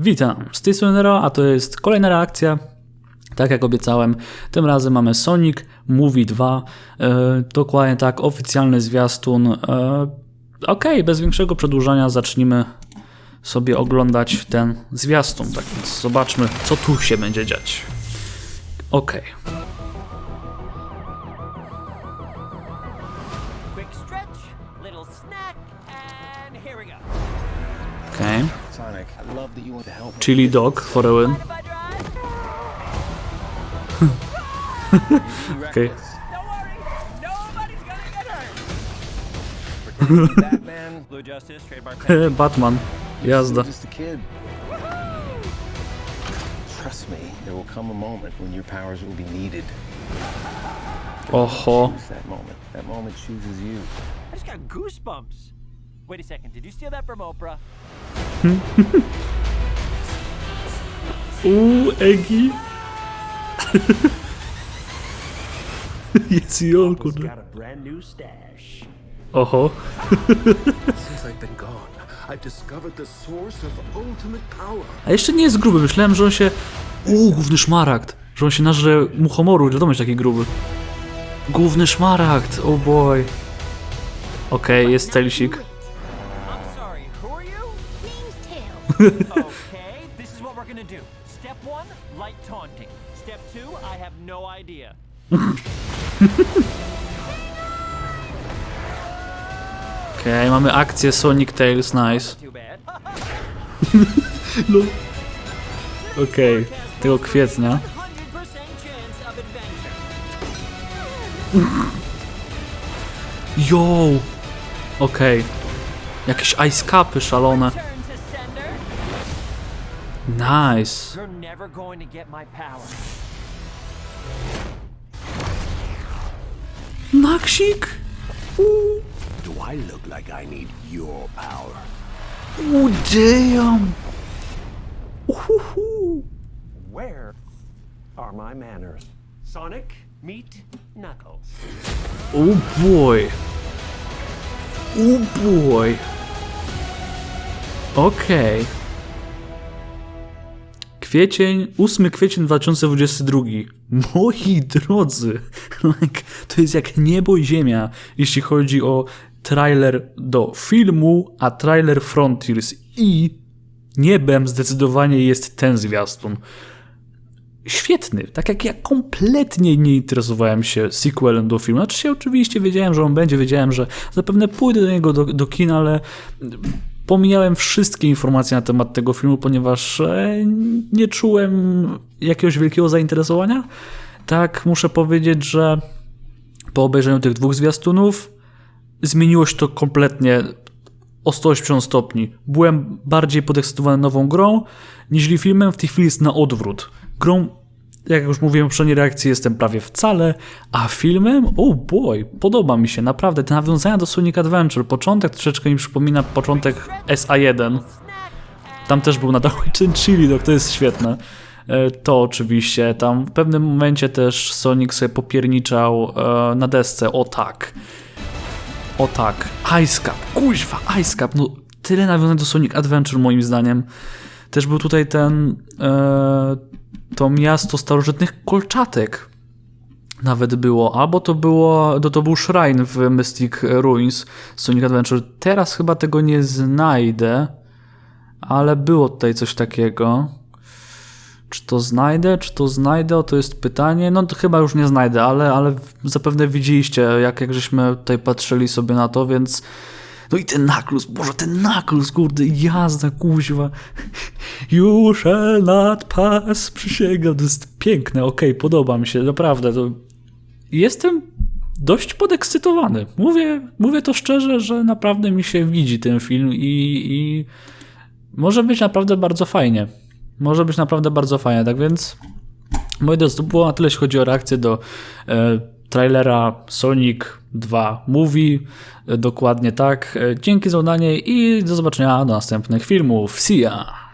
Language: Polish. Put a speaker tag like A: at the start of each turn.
A: Witam, z tej strony Nero, a to jest kolejna reakcja. Tak jak obiecałem, tym razem mamy Sonic Movie 2. E, dokładnie tak, oficjalny zwiastun. E, Okej, bez większego przedłużania zacznijmy sobie oglądać ten zwiastun. Tak więc zobaczmy, co tu się będzie dziać. Okej.
B: Quick
A: Chili dog for a win.
B: okay.
C: Batman.
A: Jazda.
C: Trust me, there will come a moment when your powers will be needed.
A: Oho.
C: That moment. That moment chooses you.
B: I just got goosebumps. Wait a second. Did you steal that from Oprah?
A: Uuu, Egi. Jest i on, kurde. Oho. A jeszcze nie jest gruby, myślałem, że on się... Uuu, główny szmaragd. Że on się nażre muchomoru, wiadomo, że taki gruby. Główny szmaragd, oh boy. Okej, jest Telsik.
B: Okay, this is what we're gonna do. Step one, light taunting. Step two, I have no idea.
A: Okej, mamy akcję Sonic Tails, nice.
B: Too bad.
A: Okej, tego kwietnia.
B: 100% chance of adventure.
A: Yo! Okej. Jakieś ice capy szalone.
B: Turn to sender.
A: Nice.
B: You're never going to get my power.
A: Naksik?
D: Do I look like I need your power?
A: Oh damn. Uhuhu.
D: Where are my manners? Sonic, meet Knuckles.
A: Oh boy. Oh boy. Okej. Kwiecień, 8 kwiecień 2022. Moi drodzy, like, to jest jak niebo i ziemia, jeśli chodzi o trailer do filmu, a trailer Frontiers. I niebem zdecydowanie jest ten zwiastun świetny. Tak jak ja kompletnie nie interesowałem się sequelem do filmu. Znaczy się oczywiście wiedziałem, że on będzie, wiedziałem, że zapewne pójdę do niego do, do kina, ale pomijałem wszystkie informacje na temat tego filmu, ponieważ e, nie czułem jakiegoś wielkiego zainteresowania. Tak, muszę powiedzieć, że po obejrzeniu tych dwóch zwiastunów zmieniło się to kompletnie o 180 stopni. Byłem bardziej podekscytowany nową grą niż filmem. W tej chwili jest na odwrót. Grą, jak już mówiłem w poprzedniej reakcji, jestem prawie wcale, a filmem, oh boy, podoba mi się, naprawdę. Te nawiązania do Sonic Adventure, początek troszeczkę mi przypomina początek SA1. Tam też był nadal ten chili dog, to jest świetne. E, To oczywiście, tam w pewnym momencie też Sonic sobie popierniczał e, na desce, o tak. O tak, Ice Cap, kuźwa, Ice Cap, no tyle nawiązań do Sonic Adventure moim zdaniem. Też był tutaj ten, e, to miasto starożytnych kolczatek nawet było, albo to było, to, to był shrine w Mystic Ruins Sonic Adventure. Teraz chyba tego nie znajdę, ale było tutaj coś takiego. Czy to znajdę, czy to znajdę, to jest pytanie. No to chyba już nie znajdę, ale, ale zapewne widzieliście, jak, jak żeśmy tutaj patrzyli sobie na to, więc... No i ten naklus, boże, ten naklus, kurde, jazda, kuźwa. Shall not pass, przysięgam, to jest piękne, okej, podoba mi się, naprawdę, to... Jestem dość podekscytowany. Mówię, mówię to szczerze, że naprawdę mi się widzi ten film i, i może być naprawdę bardzo fajnie. Może być naprawdę bardzo fajnie, tak więc moi drodzy, to było na tyle, jeśli chodzi o reakcję do e, trailera Sonic 2 Movie. Dokładnie tak. E, dzięki za oglądanie i do zobaczenia do następnych filmów. See ya!